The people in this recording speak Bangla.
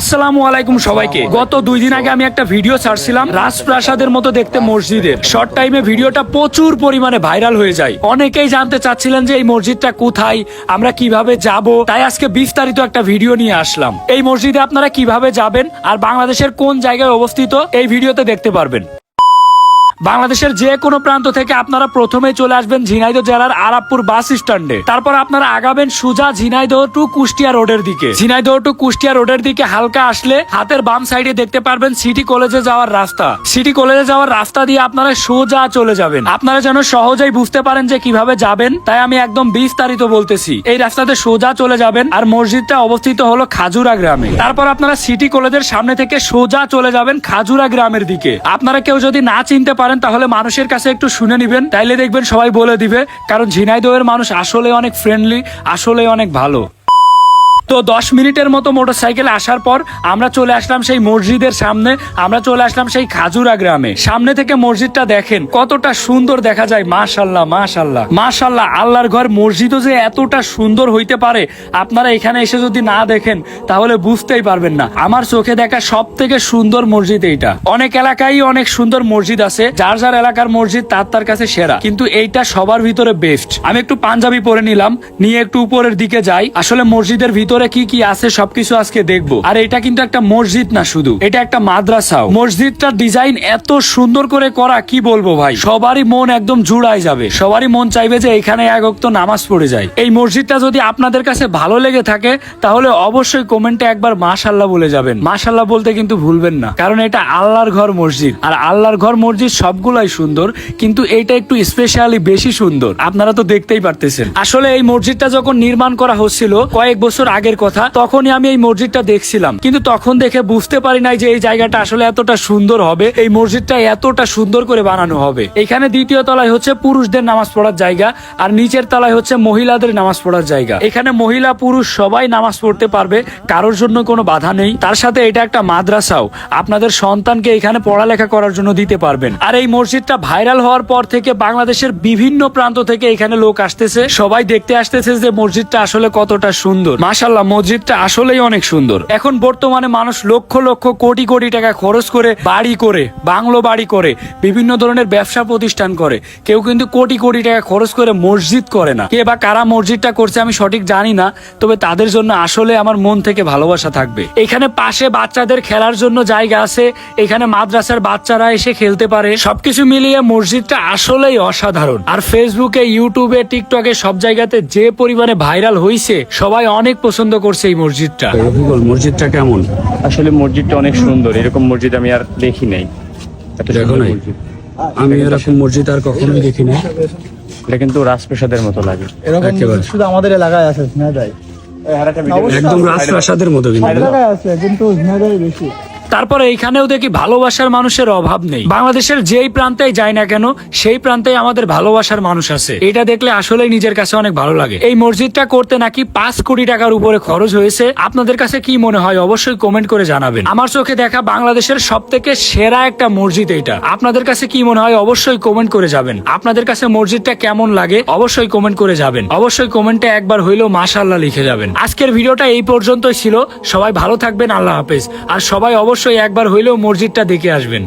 আসসালামু আলাইকুম সবাইকে। গত দুই দিন আগে আমি একটা ভিডিও ছাড়ছিলাম রাজপ্রাসাদের মতো দেখতে মসজিদের। শর্ট টাইমে ভিডিওটা প্রচুর পরিমাণে ভাইরাল হয়ে যায়। অনেকেই জানতে চাচ্ছিলেন যে এই মসজিদটা কোথায় আমরা কীভাবে যাব তাই আজকে বিস্তারিত একটা ভিডিও নিয়ে আসলাম। এই মসজিদে আপনারা কীভাবে যাবেন আর বাংলাদেশের কোন জায়গায় অবস্থিত এই ভিডিওতে দেখতে পারবেন। বাংলাদেশের যে কোনো প্রান্ত থেকে আপনারা প্রথমে চলে আসবেন ঝিনাইদহ জেলার আরাবপুর বাস স্ট্যান্ডে। তারপর আপনারা আগাবেন সুজা ঝিনাইদহ টু কুষ্টিয়া রোডের দিকে। ঝিনাইদহ টু কুষ্টিয়া রোডের দিকে হালকা আসলে হাতের বাম সাইডে দেখতে পারবেন সিটি কলেজে যাওয়ার রাস্তা। সিটি কলেজে যাওয়ার রাস্তা দিয়ে আপনারা সোজা চলে যাবেন। আপনারা যেন সহজেই বুঝতে পারেন যে কীভাবে যাবেন, তাই আমি একদম বিস্তারিত বলতেছি। এই রাস্তাতে সোজা চলে যাবেন আর মসজিদটা অবস্থিত হলো খাজুরা গ্রামে। তারপর আপনারা সিটি কলেজের সামনে থেকে সোজা চলে যাবেন খাজুরা গ্রামের দিকে। আপনারা কেউ যদি না চিনতে পারেন তাহলে মানুষের কাছে একটু শুনে নিবেন। তাইলে দেখবেন সবাই বলে দিবে, কারণ ঝিনাইদহের মানুষ আসলে অনেক ফ্রেন্ডলি আসলে অনেক ভালো। তো দশ মিনিটের মতো মোটরসাইকেলে আসার পর আমরা চলে আসলাম সেই মসজিদের সামনে, আমরা চলে আসলাম সেই খাজুরা গ্রামে। সামনে থেকে মসজিদটা দেখেন, কতটা সুন্দর দেখা যায়। মাশাল্লাহ মাশাল্লাহ মাশাল্লাহ, আল্লাহর ঘর মসজিদও যে এতটা সুন্দর হইতে পারে, আপনারা এখানে এসে যদি না দেখেন, তাহলে বুঝতেই পারবেন না। আমার চোখে দেখা সব থেকে সুন্দর মসজিদ এইটা। অনেক এলাকায় অনেক সুন্দর মসজিদ আছে, যার যার এলাকার মসজিদ তার তার কাছে সেরা। কিন্তু এইটা সবার ভিতরে বেস্ট আমি একটু পাঞ্জাবি পরে নিলাম, নিয়ে একটু উপরের দিকে যাই। আসলে মসজিদের ভিতরে কি কি আছে সবকিছু আজকে দেখব। আর এটা কিন্তু একটা মসজিদ না শুধু, এটা একটা মাদ্রাসাও। মসজিদটার ডিজাইন এত সুন্দর করে করা, কি বলব ভাই? সবারই মন একদম জুড়াই যাবে। সবারই মন চাইবে যে এখানে এক অক্ত নামাজ পড়ে যায় এই মসজিদটা যদি আপনাদের কাছে ভালো লেগে থাকে, তাহলে অবশ্যই কমেন্টে একবার মাশাল্লাহ বলে যাবেন। মাশাল্লাহ বলতে কিন্তু ভুলবেন না, কারণ এটা আল্লাহর ঘর মসজিদ। আর আল্লাহর ঘর মসজিদ সবগুলাই সুন্দর, কিন্তু এটা একটু স্পেশালি বেশি সুন্দর। আপনারা তো দেখতেই পারতেছেন। আসলে এই মসজিদটা যখন নির্মাণ করা হচ্ছিল, কয়েক বছর আগের কথা, তখনই আমি এই মসজিদটা দেখছিলাম। কিন্তু তখন দেখে বুঝতে পারি নাই যে এই জায়গাটা আসলে এতটা সুন্দর হবে, এই মসজিদটা এতটা সুন্দর করে বানানো হবে। এখানে দ্বিতীয় তলায় হচ্ছে পুরুষদের নামাজ পড়ার জায়গা, আর নিচের তলায় হচ্ছে মহিলাদের নামাজ পড়ার জায়গা। এখানে মহিলা, পুরুষ সবাই নামাজ পড়তে পারবে, কারোর জন্য কোনো বাধা নেই। তার সাথে এটা একটা মাদ্রাসাও, আপনাদের সন্তানকে এখানে পড়ালেখা করার জন্য দিতে পারবেন। আর এই মসজিদটা ভাইরাল হওয়ার পর থেকে বাংলাদেশের বিভিন্ন প্রান্ত থেকে এখানে লোক আসতেছে। সবাই দেখতে আসতেছে যে মসজিদটা আসলে কতটা সুন্দর। মাশাল্লাহ মসজিদটা আসলেই অনেক সুন্দর। এখন বর্তমানে মানুষ লক্ষ লক্ষ কোটি কোটি টাকা খরচ করে বাড়ি করে, বাংলো বাড়ি করে, বিভিন্ন ধরনের ব্যবসা প্রতিষ্ঠান করে। কেউ কিন্তু কোটি কোটি টাকা খরচ করে মসজিদ করে না। কে বা কারা মসজিদটা করছে আমি সঠিক জানি না, তবে তাদের জন্য আসলে আমার মন থেকে ভালোবাসা থাকবে। এখানে পাশে বাচ্চাদের খেলার জন্য জায়গা আছে, এখানে মাদ্রাসার বাচ্চারা এসে খেলতে পারে। সবকিছু মিলিয়ে মসজিদটা আসলেই অসাধারণ। আর ফেসবুকে ইউটিউবে টিকটকে সব জায়গাতে যে পরিমাণে ভাইরাল হয়েছে সবাই অনেক পছন্দ করছে এই মসজিদটা? রফিকুল মসজিদটা কেমন? আসলে মসজিদটা অনেক সুন্দর। এরকম মসজিদ আমি আর দেখি নাই। এত দেখো নাই? আমি এরকম মসজিদ আর কখনোই দেখিনি এটা কিন্তু রাজপ্রাসাদের মতো লাগে। এরকম শুধু আমাদের এলাকায় আছে ঝিনাইদায়। একদম রাজপ্রাসাদের মতো কিন্তু। আছে কিন্তু ঝিনাইদায় বেশি। তারপরে এইখানেও দেখি ভালোবাসার মানুষের অভাব নেই। বাংলাদেশের যেই প্রান্তেই যায় না কেন, সেই প্রান্তেই আমাদের ভালোবাসার মানুষ আছে। এটা দেখলে আসলেই নিজের কাছে অনেক ভালো লাগে। এই মসজিদটা করতে নাকি পাঁচ কোটি টাকার উপরে খরচ হয়েছে। আপনাদের কাছে কি মনে হয় অবশ্যই কমেন্ট করে জানাবেন। আমার চোখে দেখা বাংলাদেশের সব থেকে সেরা একটা মসজিদ এইটা। আপনাদের কাছে কি মনে হয় অবশ্যই কমেন্ট করে যাবেন। আপনাদের কাছে মসজিদটা কেমন লাগে অবশ্যই কমেন্ট করে যাবেন। অবশ্যই কমেন্টে একবার হইলেও মাশাল্লাহ লিখে যাবেন। আজকের ভিডিওটা এই পর্যন্তই ছিল। সবাই ভালো থাকবেন। আল্লাহ হাফেজ। আর সবাই অবশ্যই একবার হইলেও মসজিদটা দেখে আসবেন।